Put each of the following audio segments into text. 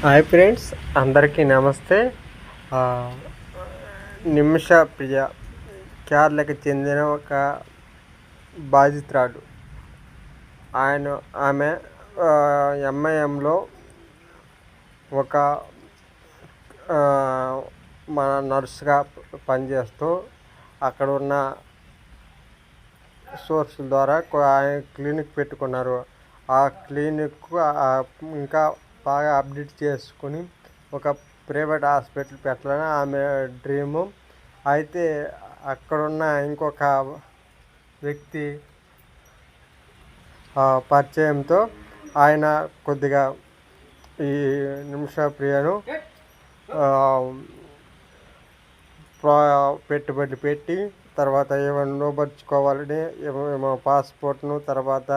Hi friends అందరికీ నమస్తే. నిమిష ప్రియ కేరళకి చెందిన ఒక బాధితురాడు ఆయన ఆమె ఎంఐఎంలో ఒక మన నర్సుగా పనిచేస్తూ అక్కడ ఉన్న సోర్స్ ద్వారా ఆయన క్లినిక్ పెట్టుకున్నారు. ఆ క్లినిక్ ఇంకా బాగా అప్డేట్ చేసుకుని ఒక ప్రైవేట్ హాస్పిటల్ పెట్టాలని ఆమె డ్రీము. అయితే అక్కడున్న ఇంకొక వ్యక్తి పరిచయంతో ఆయన కొద్దిగా ఈ నిమిష ప్రియను పెట్టుబడి పెట్టి తర్వాత ఏమైనా లోపరుచుకోవాలని ఏమో- పాస్పోర్ట్ను తర్వాత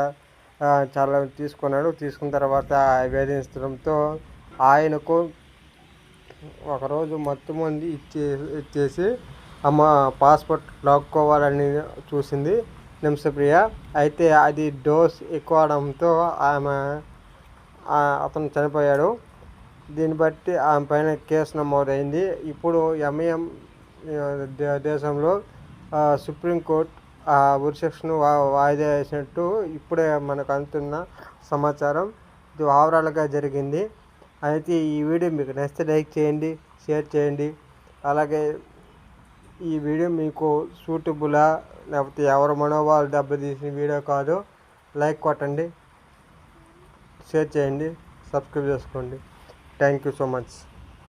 చాలా తీసుకున్నాడు. తీసుకున్న తర్వాత వేధించడంతో ఆయనకు ఒకరోజు మొత్తం మంది ఇచ్చే ఇచ్చేసి అమ్మ పాస్పోర్ట్ లాక్కోవాలని చూసింది నిమిషప్రియ అయితే అది డోస్ ఎక్కువ అవడంతో ఆమె అతను చనిపోయాడు. దీన్ని బట్టి ఆమె పైన కేసు నమోదైంది. ఇప్పుడు ఎంఏఎం దేశంలో సుప్రీంకోర్టు ఆ ఉరిశిక్షను వా వాయిదా వేసినట్టు ఇప్పుడే మనకు అందుతున్న సమాచారం. ఇది ఓవరాల్గా జరిగింది. అయితే ఈ వీడియో మీకు నచ్చితే లైక్ చేయండి షేర్ చేయండి. అలాగే ఈ వీడియో మీకు సూటబులా లేకపోతే ఎవరు మనోభావాలు దెబ్బతీసిన వీడియో కాదు. లైక్ కొట్టండి షేర్ చేయండి సబ్స్క్రైబ్ చేసుకోండి. Thank you so much.